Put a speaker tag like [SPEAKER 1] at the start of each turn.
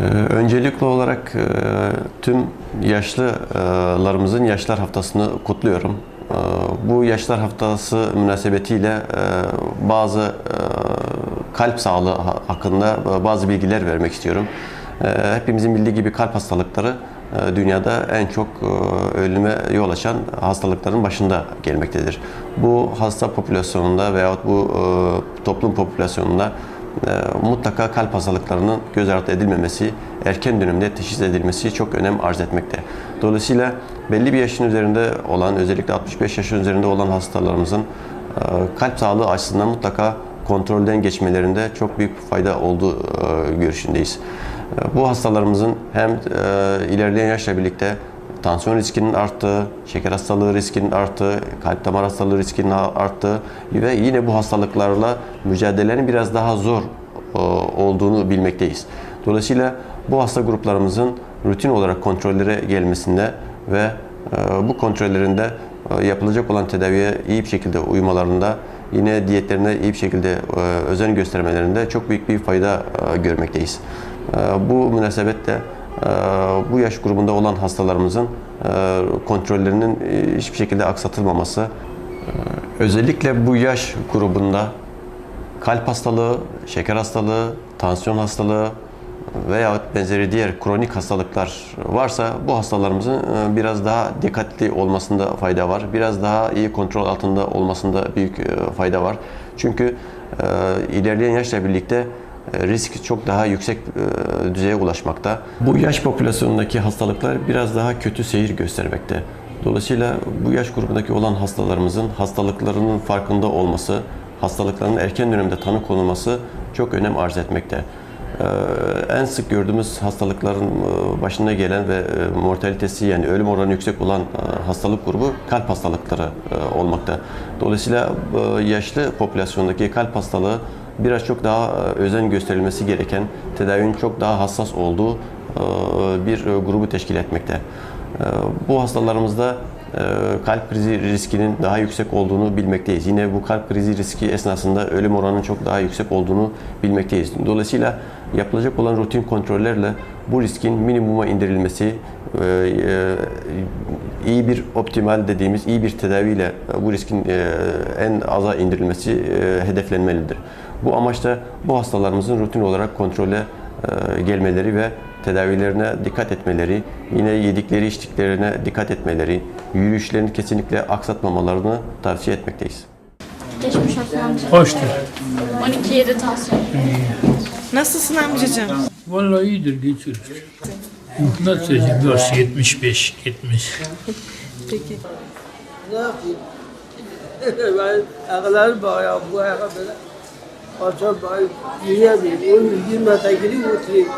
[SPEAKER 1] Ee, Öncelikli olarak e, tüm yaşlılarımızın Yaşlar Haftası'nı kutluyorum. Ee, Bu Yaşlar Haftası münasebetiyle e, bazı e, kalp sağlığı ha- hakkında bazı bilgiler vermek istiyorum. Ee, Hepimizin bildiği gibi kalp hastalıkları dünyada en çok ölüme yol açan hastalıkların başında gelmektedir. Bu hasta popülasyonunda veyahut bu toplum popülasyonunda mutlaka kalp hastalıklarının göz ardı edilmemesi, erken dönemde teşhis edilmesi çok önem arz etmekte. Dolayısıyla belli bir yaşın üzerinde olan, özellikle 65 yaşın üzerinde olan hastalarımızın e, kalp sağlığı açısından mutlaka kontrolden geçmelerinde çok büyük fayda olduğu e, görüşündeyiz. E, Bu hastalarımızın hem ilerleyen yaşla birlikte tansiyon riskinin arttığı, şeker hastalığı riskinin arttığı, kalp damar hastalığı riskinin arttığı ve yine bu hastalıklarla mücadelenin biraz daha zor e, olduğunu bilmekteyiz. Dolayısıyla bu hasta gruplarımızın rutin olarak kontrollere gelmesinde ve e, bu kontrollerinde e, yapılacak olan tedaviye iyi bir şekilde uymalarında yine diyetlerine iyi bir şekilde özen göstermelerinde çok büyük bir fayda görmekteyiz. Bu münasebetle bu yaş grubunda olan hastalarımızın e, kontrollerinin e, hiçbir şekilde aksatılmaması, e, özellikle bu yaş grubunda kalp hastalığı, şeker hastalığı, tansiyon hastalığı veya benzeri diğer kronik hastalıklar varsa bu hastalarımızın biraz daha dikkatli olmasında fayda var. Biraz daha iyi kontrol altında olmasında büyük fayda var. Çünkü ilerleyen yaşla birlikte risk çok daha yüksek e, düzeye ulaşmakta. Bu yaş popülasyonundaki hastalıklar biraz daha kötü seyir göstermekte. Dolayısıyla bu yaş grubundaki olan hastalarımızın hastalıklarının farkında olması, hastalıklarının erken dönemde tanı konulması çok önem arz etmekte. Ee, En sık gördüğümüz hastalıkların e, başına gelen ve e, mortalitesi yani ölüm oranı yüksek olan e, hastalık grubu kalp hastalıkları e, olmakta. Dolayısıyla e, yaşlı popülasyondaki kalp hastalığı biraz çok daha e, özen gösterilmesi gereken, tedavinin çok daha hassas olduğu e, bir e, grubu teşkil etmekte. Bu hastalarımızda kalp krizi riskinin daha yüksek olduğunu bilmekteyiz. Yine bu kalp krizi riski esnasında ölüm oranının çok daha yüksek olduğunu bilmekteyiz. Dolayısıyla yapılacak olan rutin kontrollerle bu riskin minimuma indirilmesi, iyi bir optimal dediğimiz iyi bir tedaviyle bu riskin e, en aza indirilmesi e, hedeflenmelidir. Bu amaçla bu hastalarımızın rutin olarak kontrole e, gelmeleri ve tedavilerine dikkat etmeleri, yine yedikleri içtiklerine dikkat etmeleri, yürüyüşlerini kesinlikle aksatmamalarını tavsiye etmekteyiz.
[SPEAKER 2] Geçmiş olsun amca.
[SPEAKER 3] Hoştur.
[SPEAKER 2] 12-7 tansiyon.
[SPEAKER 4] Nasılsın amcacığım?
[SPEAKER 3] Vallahi iyidir geçiyor. Nasıl söyleyeceğim? Yaş 75, 70.
[SPEAKER 4] Peki.
[SPEAKER 5] Ne yapayım? ben ayaklarım bağırıyor, bu ayağa böyle. Açar bağırıyor, yiyemiyorum. Onun 20 metre gireyim oturayım.